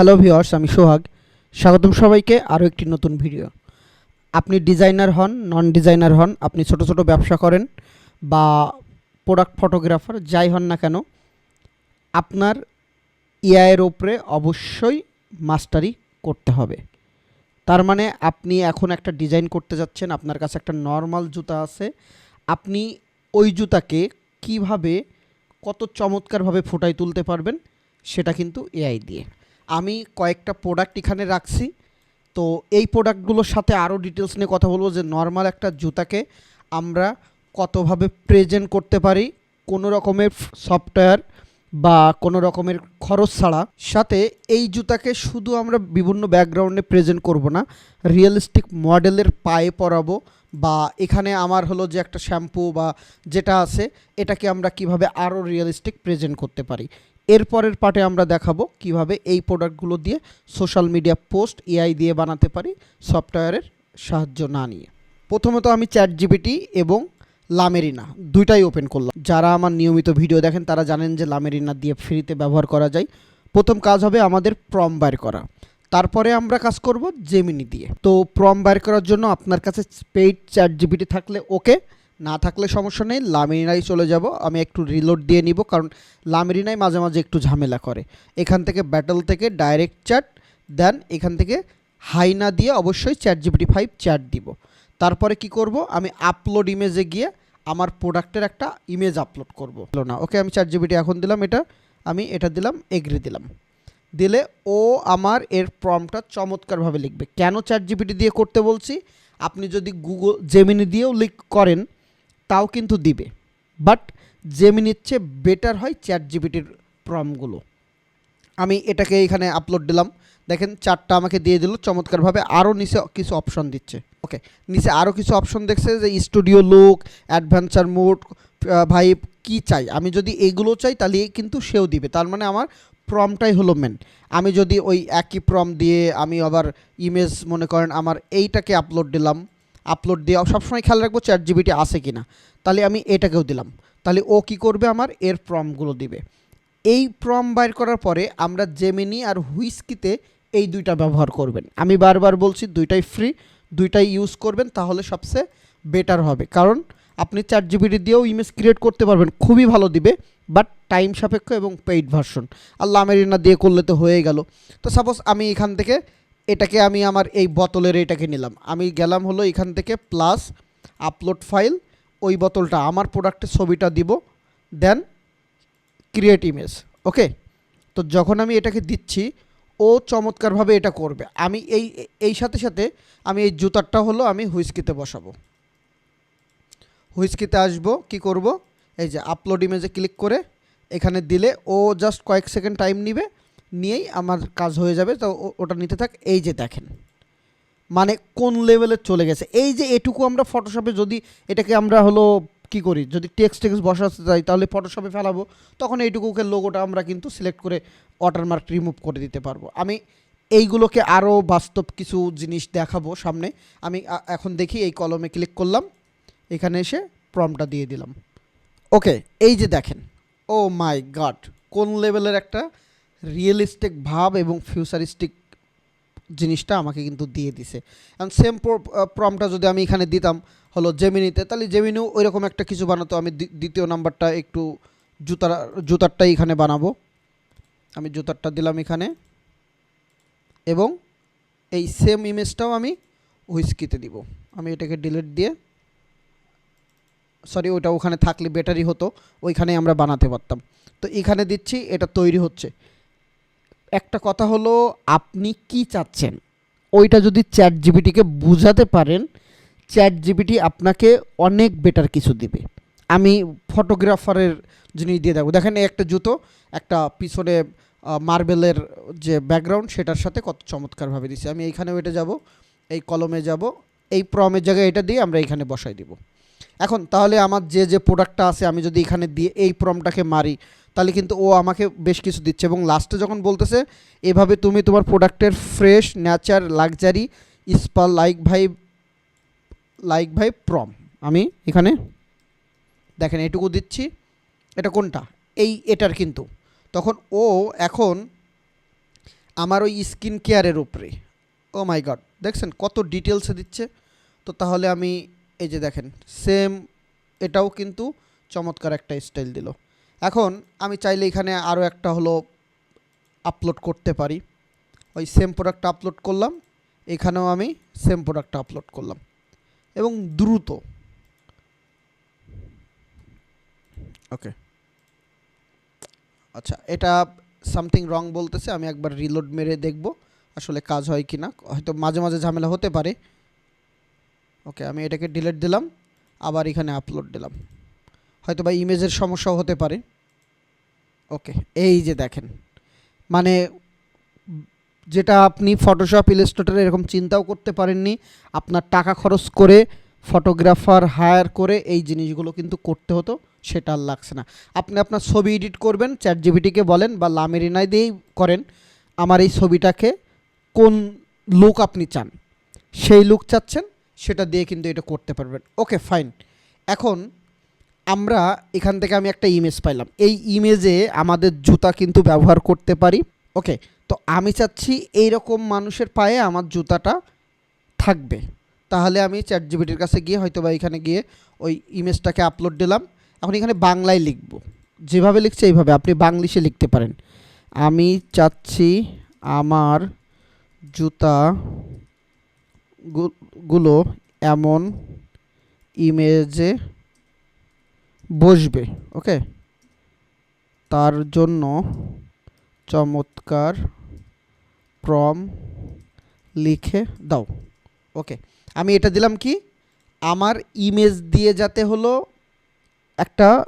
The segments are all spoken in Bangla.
হ্যালো ভিওয়ার্স আমি সোহাগ। স্বাগতম সবাইকে আরও একটি নতুন ভিডিও। আপনি ডিজাইনার হন নন ডিজাইনার হন, আপনি ছোট ছোট ব্যবসা করেন বা প্রোডাক্ট ফটোগ্রাফার যাই হন না কেন, আপনার ইআইয়ের ওপরে অবশ্যই মাস্টারি করতে হবে। তার মানে আপনি এখন একটা ডিজাইন করতে যাচ্ছেন, আপনার কাছে একটা নর্মাল জুতা আছে, আপনি ওই জুতাকে কীভাবে কত চমৎকারভাবে ফুটাই তুলতে পারবেন, সেটা কিন্তু এআই দিয়ে। আমি কয়েকটা প্রোডাক্ট এখানে রাখছি। তো এই প্রোডাক্টগুলোর সাথে আরও ডিটেলস নিয়ে কথা বলব যে নর্মাল একটা জুতাকে আমরা কতভাবে প্রেজেন্ট করতে পারি, কোনো রকমের সফটওয়্যার বা কোনো রকমের খরচ ছাড়া। সাথে এই জুতাকে শুধু আমরা বিভিন্ন ব্যাকগ্রাউন্ডে প্রেজেন্ট করব না রিয়েলিস্টিক মডেলের পায়ে পরাবো বা এখানে আমার হলো যে একটা শ্যাম্পু বা যেটা আছে, এটাকে আমরা কীভাবে আরও রিয়েলিস্টিক প্রেজেন্ট করতে পারি। এরপরের পার্টে আমরা দেখাবো কীভাবে এই প্রোডাক্টগুলো দিয়ে সোশ্যাল মিডিয়া পোস্ট এআই দিয়ে বানাতে পারি সফটওয়্যারের সাহায্য না নিয়ে। প্রথমত আমি চ্যাট জিপিটি এবং লামেরিনা দুইটাই ওপেন করলাম। যারা আমার নিয়মিত ভিডিও দেখেন, তারা জানেন যে লামেরিনা দিয়ে ফ্রিতে ব্যবহার করা যায়। প্রথম কাজ হবে আমাদের প্রম বাইর করা। তারপরে আমরা কাজ করব জেমিনি দিয়ে। তো প্রম বাইর করার জন্য আপনার কাছে পেইড চ্যাট জিপিটি থাকলে ওকে না থাকলে সমস্যা নেই, লামেরিনাই চলে যাব, আমি একটু রিলোড দিয়ে নিব, কারণ লামেরিনাই মাঝে মাঝে একটু ঝামেলা করে। এখান থেকে ব্যাটল থেকে ডাইরেক্ট চ্যাট দেন এখান থেকে হাই না দিয়ে অবশ্যই চ্যাট জিপিটি ফাইভ চ্যাট দিব। তারপরে কি করব? আমি আপলোড ইমেজে গিয়ে আমার প্রোডাক্টের একটা ইমেজ আপলোড করব। না ওকে আমি চ্যাট জিপিটি এখন দিলাম এটা, আমি এটা দিলাম এগ্রি দিলাম। দিলে ও আমার এর প্রমটা চমৎকারভাবে লিখবে। কেন চ্যাট জিপিটি দিয়ে করতে বলছি? আপনি যদি গুগল জেমিনি দিয়েও লিক করেন তাও কিন্তু দিবে। বাট জেমিনির চেয়ে বেটার হয় চ্যাট জিপিটির প্রমগুলো আমি এটাকে এখানে আপলোড দিলাম। দেখেন, চারটা আমাকে দিয়ে দিল। চমৎকারভাবে আরও নিচে কিছু অপশন দিচ্ছে। ওকে নিচে আরও কিছু অপশন দেখছে যে স্টুডিও লুক অ্যাডভেঞ্চার মোড ভাই কি চাই? আমি যদি এইগুলো চাই, তাহলে কিন্তু সেও দিবে। তার মানে আমার প্রমটাই হলো মেন আমি যদি ওই একই প্রম দিয়ে আমি আবার ইমেজ মনে করেন, আমার এইটাকে আপলোড দিলাম। আপলোড দিয়ে সবসময় খেয়াল রাখব চ্যাট জিবিটি আছে কি না তাহলে আমি এটাকেও দিলাম। তাহলে ও কি করবে আমার? এর প্রমগুলো দিবে। এই প্রম বাইর করার পরে আমরা জেমিনি আর হুইস্কিতে এই দুইটা ব্যবহার করবেন। আমি বারবার বলছি দুইটাই ফ্রি দুইটাই ইউজ করবেন, তাহলে সবচেয়ে বেটার হবে। কারণ আপনি চার জিবিটি দিয়েও ইমেজ ক্রিয়েট করতে পারবেন, খুবই ভালো দিবে বাট টাইম সাপেক্ষ এবং পেইড ভার্সন আর লামেরিনা দিয়ে করলে তো হয়ে গেল। তো সাপোজ আমি এখান থেকে এটাকে আমি আমার এই বোতলের এটাকে নিলাম। আমি গেলাম হলো এখান থেকে প্লাস আপলোড ফাইল ওই বোতলটা, আমার প্রোডাক্টের ছবিটা দিব দেন ক্রিয়েট ইমেজ ওকে তো যখন আমি এটাকে দিচ্ছি, ও চমৎকারভাবে এটা করবে। আমি এই এই সাথে সাথে আমি এই জুতারটা হলো আমি হুইস্কিতে বসাবো। হুইস্কিতে আসব, কি করব? এই যে আপলোড ইমেজে ক্লিক করে, এখানে দিলে ও জাস্ট কয়েক সেকেন্ড টাইম নিবে নিয়েই আমার কাজ হয়ে যাবে, তো ওটা নিতে থাক। এই যে দেখেন মানে কোন লেভেলে চলে গেছে। এই যে এটুকু আমরা ফটোশপে যদি এটাকে আমরা হলো কি করি, যদি টেক্সট টেক্সট বসাতে চাই তাহলে ফটোশপে ফেলাবো, তখন এইটুকুকে লোগোটা আমরা কিন্তু সিলেক্ট করে ওয়াটারমার্ক রিমুভ করে দিতে পারব। আমি এইগুলোকে আরও বাস্তব কিছু জিনিস দেখাবো সামনে। আমি এখন দেখি এই কলমে ক্লিক করলাম, এখানে এসে প্রমটা দিয়ে দিলাম। ওকে এই যে দেখেন ও মাই গড কোন লেভেলের একটা রিয়েলিস্টিক ভাব এবং ফিউচারিস্টিক জিনিসটা আমাকে কিন্তু দিয়ে দিছে। এখন সেম প্রমটা যদি আমি এখানে দিতাম হলো জেমিনিতে তাহলে জেমিনিও ওই রকম একটা কিছু বানাতো। আমি দ্বিতীয় নাম্বারটা একটু জুতার, জুতারটাই এখানে বানাবো। আমি জুতারটা দিলাম এখানে। এবং এই সেম ইমেজটাও আমি হুইস্কিতে দিব। আমি এটাকে ডিলিট দিয়ে সরি ওইটা ওখানে থাকলে বেটারই হতো ওইখানে আমরা বানাতে পারতাম। তো এখানে দিচ্ছি, এটা তৈরি হচ্ছে। একটা কথা হলো, আপনি কি চাচ্ছেন? ওইটা যদি চ্যাট জিবিটিকে বুঝাতে পারেন চ্যাট জিবিটি আপনাকে অনেক বেটার কিছু দিবে। আমি ফটোগ্রাফারের জিনিস দিয়ে দেবো দেখেন একটা জুতো, একটা পিছনে মার্বেলের যে ব্যাকগ্রাউন্ড সেটার সাথে কত চমৎকারভাবে দিছে। আমি এইখানেও এটা যাব, এই কলমে যাব, এই প্রমের জায়গায় এটা দিয়ে আমরা এখানে বসাই দিব। এখন তাহলে আমার যে যে প্রোডাক্টটা আছে, আমি যদি এখানে দিয়ে এই প্রমটাকে মারি, তাহলে কিন্তু ও আমাকে বেশ কিছু দিচ্ছে। এবং লাস্টে যখন বলতেছে, এভাবে তুমি তোমার প্রোডাক্টের fresh nature luxury spa like ভাই লাইক ভাই প্রম আমি এখানে, দেখেন এটুকু দিচ্ছি। এটা কোনটা? এই, এটার কিন্তু। তখন ও এখন আমার ওই স্কিন কেয়ারের উপরে। ও মাই গড দেখছেন কত ডিটেলসে দিচ্ছে। তো তাহলে আমি এই যে দেখেন সেম এটাও কিন্তু চমৎকার একটা স্টাইল দিল। এখন আমি চাইলে এখানে আরও একটা হলো আপলোড করতে পারি। ওই সেম প্রোডাক্ট আপলোড করলাম, এখানেও আমি সেম প্রোডাক্টটা আপলোড করলাম। এবং দ্রুত। ওকে। আচ্ছা এটা সামথিং রং বলতেছে, আমি একবার রিলোড মেরে দেখব, আসলে কাজ হয় কি না হয়তো মাঝে মাঝে ঝামেলা হতে পারে। ওকে আমি এটাকে ডিলিট দিলাম, আবার এখানে আপলোড দিলাম। হয়তো বা ইমেজের সমস্যাও হতে পারে। ওকে এই যে দেখেন মানে যেটা আপনি ফটোশপ ইলাস্ট্রেটরে এরকম চিন্তাও করতে পারেননি, আপনার টাকা খরচ করে ফটোগ্রাফার হায়ার করে এই জিনিসগুলো কিন্তু করতে হতো, সেটা আর লাগছে না। আপনি আপনার ছবি এডিট করবেন চ্যাট জিবিটিকে বলেন বা লামেরিনাই দিয়েই করেন, আমার এই ছবিটাকে কোন লুক আপনি চান? সেই লুক চাচ্ছেন সেটা দিয়ে কিন্তু এটা করতে পারবেন। ওকে ফাইন এখন আমরা এখান থেকে আমি একটা ইমেজ পাইলাম। এই ইমেজে আমাদের জুতা কিন্তু ব্যবহার করতে পারি। ওকে তো আমি চাচ্ছি এই রকম মানুষের পায়ে আমার জুতাটা থাকবে। তাহলে আমি চ্যাট জিবিটির কাছে গিয়ে হয়তো বা এখানে গিয়ে ওই ইমেজটাকে আপলোড দিলাম। এখন এখানে বাংলায় লিখব। যেভাবে লিখছে এইভাবে, আপনি বাংলিশে লিখতে পারেন। আমি চাচ্ছি আমার জুতা গুলো এমন ইমেজে বসবে ওকে তার জন্য চমৎকার প্রম লিখে দাও ওকে আমি এটা দিলাম কি? আমার ইমেজ দিয়ে যাতে হলো একটা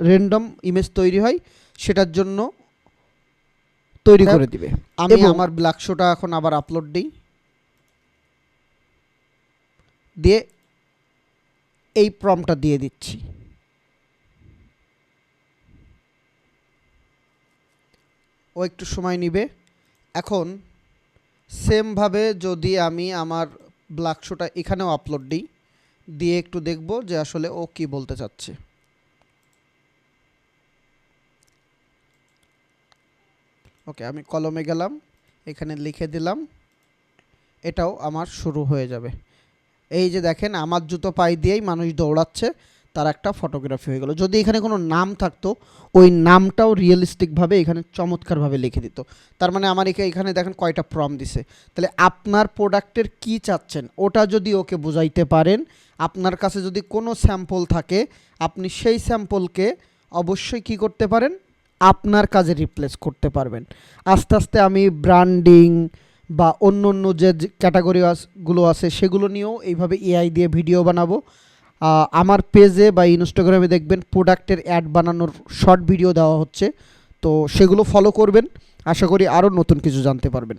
র্যান্ডম ইমেজ তৈরি হয় সেটার জন্য তৈরি করে দিবে। আমি আমার ব্ল্যাক শোটা এখন আবার আপলোড দিই। দিয়ে এই প্রমটা দিয়ে দিচ্ছি। ও একটু সময় নিবে। এখন সেমভাবে যদি আমি আমার ব্ল্যাক শোটা এখানেও আপলোড দিই, দিয়ে একটু দেখব যে আসলে ও কি বলতে চাচ্ছে। ওকে, আমি কলমে গেলাম, এখানে লিখে দিলাম, এটাও আমার শুরু হয়ে যাবে। এই যে দেখেন, আমার জুতো পাই দিয়েই মানুষ দৌড়াচ্ছে, তার একটা ফটোগ্রাফি হয়ে গেল। যদি এখানে কোনো নাম থাকতো, ওই নামটাও রিয়েলিস্টিকভাবে এখানে চমৎকারভাবে লিখে দিত। তার মানে আমার এখা- এখানে দেখেন কয়টা প্রম দিছে। তাহলে আপনার প্রোডাক্টের কি চাচ্ছেন, ওটা যদি ওকে বুঝাইতে পারেন, আপনার কাছে যদি কোনো স্যাম্পল থাকে, আপনি সেই স্যাম্পলকে অবশ্যই কি করতে পারেন, আপনার কাজে রিপ্লেস করতে পারবেন। আস্তে আস্তে আমি ব্র্যান্ডিং বা অন্য অন্য যে ক্যাটাগরিগুলো আছে, সেগুলো নিয়েও এইভাবে এআই দিয়ে ভিডিও বানাবো। আমার পেজে বা ইনস্টাগ্রামে দেখবেন প্রোডাক্টের অ্যাড বানানোর শর্ট ভিডিও দেওয়া হচ্ছে। তো সেগুলো ফলো করবেন। আশা করি আরও নতুন কিছু জানতে পারবেন।